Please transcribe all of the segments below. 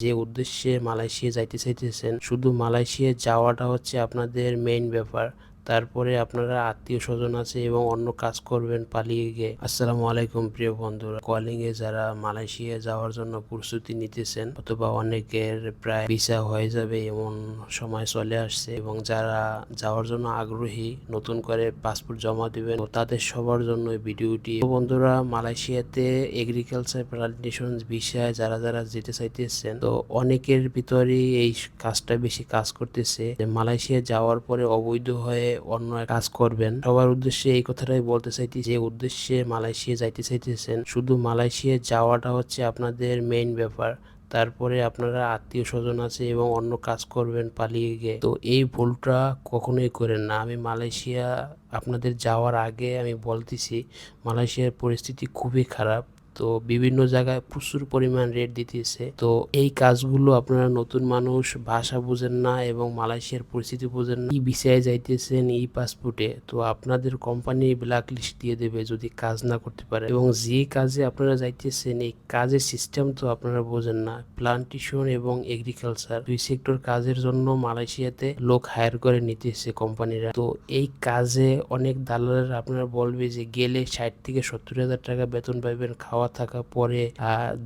যে উদ্দেশ্যে মালয়েশিয়া যাইতে চাইতেছেন শুধু মালয়েশিয়া যাওয়াটা হচ্ছে আপনাদের মেইন ব্যাপার। তারপরে আপনারা আত্মীয় স্বজন আছে এবং অন্য কাজ করবেন পালিয়ে গিয়ে। আসসালামু আলাইকুম প্রিয় বন্ধুরা। কলিং এ যারা মালয়েশিয়া যাওয়ার জন্য প্রস্তুতি নিতেছেন, অথবা অনেকের প্রায় ভিসা হয়ে যাবে এমন সময় চলে আসছে এবং যারা যাওয়ার জন্য আগ্রহী, নতুন করে পাসপোর্ট জমা দিবেন তাদের সবার জন্য ভিডিওটি। বন্ধুরা, মালয়েশিয়াতে এগ্রিকালচার প্লান্টেশন ভিসায় যারা যারা যেতে চাইতেছেন, তো অনেকের ভিতরেই এই কাজটা বেশি কাজ করতেছে। মালয়েশিয়া যাওয়ার পরে অবৈধ হয়ে অন্য কাজ করবেন। সবার উদ্দেশ্যে এই কথাটাই বলতে চাইছি যে, উদ্দেশ্যে মালয়েশিয়া যাইতে চাইতেছেন, শুধু মালয়েশিয়া যাওয়াটা হচ্ছে আপনাদের মেইন ব্যাপার। তারপরে আপনারা আত্মীয় স্বজন আছে এবং অন্য কাজ করবেন পালিয়ে গিয়ে। তো এই ভুলটা কখনোই করেন না। আমি মালয়েশিয়া আপনাদের যাওয়ার আগে আমি বলতেছি, মালয়েশিয়ার পরিস্থিতি খুবই খারাপ। তো বিভিন্ন জায়গায় প্রচুর পরিমাণ রেট দিতেছে। তো এই কাজগুলো আপনারা নতুন মানুষ ভাষা বুঝেন না এবং মালয়েশিয়ার পরিস্থিতি বুঝেন না। ই ভিসায় যাইতেছেন ই পাসপোর্টে তো আপনাদের কোম্পানি ব্ল্যাক লিস্ট দিয়ে দেবে যদি কাজ না করতে পারে। এবং যে কাজে আপনারা যাইতেছেন, এই কাজের সিস্টেম তো আপনারা বোঝেন না। প্লান্টেশন এবং এগ্রিকালচার দুই সেক্টর কাজের জন্য মালয়েশিয়াতে লোক হায়ার করে নিতেছে কোম্পানিরা তো এই কাজে অনেক দালালের আপনারা বলবে যে গেলে ষাট থেকে সত্তর হাজার টাকা বেতন পাইবেন, খাওয়া থাকা পরে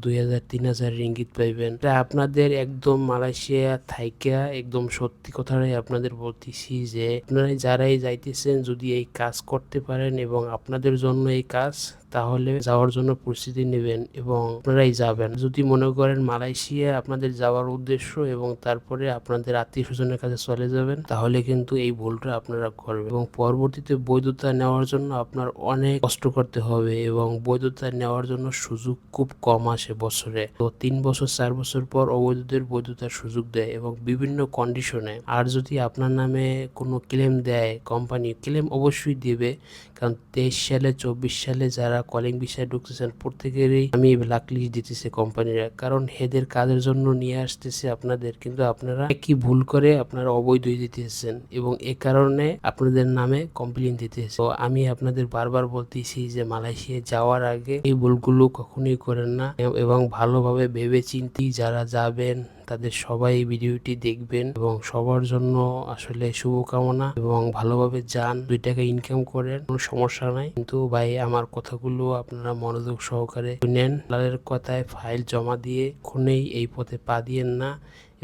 দুই হাজার, তিন হাজার রিঙ্গিত পাইবেন। এটা আপনাদের একদম মালয়েশিয়া থাইকা একদম সত্যি কথাটাই আপনাদের বলতেছি যে, আপনারা যারাই যাইতেছেন, যদি এই কাজ করতে পারেন এবং আপনাদের জন্য এই কাজ তাহলে যাওয়ার জন্য প্রস্তুতি নেবেন এবং আপনারাই যাবেন। যদি মনে করেন মালয়েশিয়া আপনাদের যাওয়ার উদ্দেশ্য এবং তারপরে আপনাদের আত্মীয় স্বজনের কাছে চলে যাবেন, তাহলে কিন্তু এই ভুলটা আপনারা করবেন। এবং পরবর্তীতে বৈধতা নেওয়ার জন্য আপনার অনেক কষ্ট করতে হবে এবং বৈধতা নেওয়ার জন্য সুযোগ খুব কম আসে বছরে। তো তিন বছর, চার বছর পর অবৈধদের বৈধতার সুযোগ দেয় এবং বিভিন্ন কন্ডিশনে আর যদি আপনার নামে কোনো ক্লেম দেয় কোম্পানি ক্লেম অবশ্যই দেবে। কারণ তেইশ সালে, চব্বিশ সালে যারা কলিং বিষয়ে ঢুকতেছেন প্রত্যেকেরই আমি ব্ল্যাক লিস্ট দিতেছে কোম্পানিরা কারণ হেদের কাজের জন্য নিয়ে আসতেছে আপনাদের, কিন্তু আপনারা কি ভুল করে আপনারা অবৈধ দিতেছেন এবং এ কারণে আপনাদের নামে কমপ্লেন দিতেছে। তো আমি আপনাদের বারবার বলতেছি যে মালয়েশিয়া যাওয়ার আগে এই ভুলগুলো কখনোই করেন না এবং ভালোভাবে ভেবে চিন্তি যারা যাবেন তাদের সবাই ভিডিওটি দেখবেন এবং সবার জন্য আসলে শুভকামনা এবং ভালোভাবে যান। দুই টাকা ইনকাম করেন, কোনো সমস্যা নাই। কিন্তু ভাই, আমার কথাগুলো আপনারা মনোযোগ সহকারে শুনেন। লালের কথায় ফাইল জমা দিয়ে খুনেই এই পথে পা দিয়েন না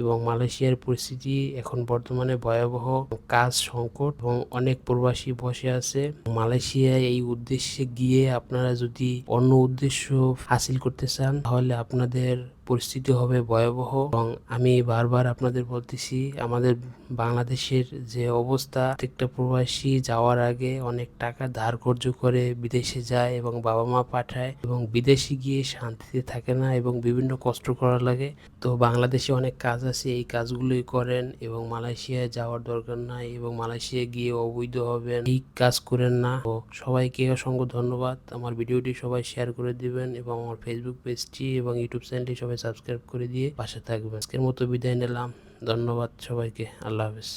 এবং মালয়েশিয়ার পরিস্থিতি এখন বর্তমানে ভয়াবহ কাজ সংকট এবং অনেক প্রবাসী বসে আছে। মালয়েশিয়ায় এই উদ্দেশ্যে গিয়ে আপনারা যদি অন্য উদ্দেশ্য হাসিল করতে চান, তাহলে আপনাদের পরিস্থিতি হবে ভয়াবহ। এবং আমি বারবার আপনাদের বলতেছি, আমাদের বাংলাদেশের যে অবস্থা, প্রত্যেকটা প্রবাসী যাওয়ার আগে অনেক টাকা ধার কর্য করে বিদেশে যায় এবং বাবা মা পাঠায় এবং বিদেশে গিয়ে শান্তিতে থাকে না এবং বিভিন্ন কষ্ট করা লাগে। তো বাংলাদেশে অনেক কাজ আছে, এই কাজগুলোই করেন এবং মালয়েশিয়ায় যাওয়ার দরকার নাই এবং মালয়েশিয়া গিয়ে অবৈধ হবেন এই কাজ করেন না। তো সবাইকে অসংখ্য ধন্যবাদ। আমার ভিডিওটি সবাই শেয়ার করে দিবেন এবং আমার ফেসবুক পেজটি এবং ইউটিউব চ্যানেলটি সবাই সাবস্ক্রাইব করে দিয়ে পাশে থাকবেন। আজকের মতো বিদায় নিলাম। ধন্যবাদ সবাইকে। আল্লাহ হাফেজ।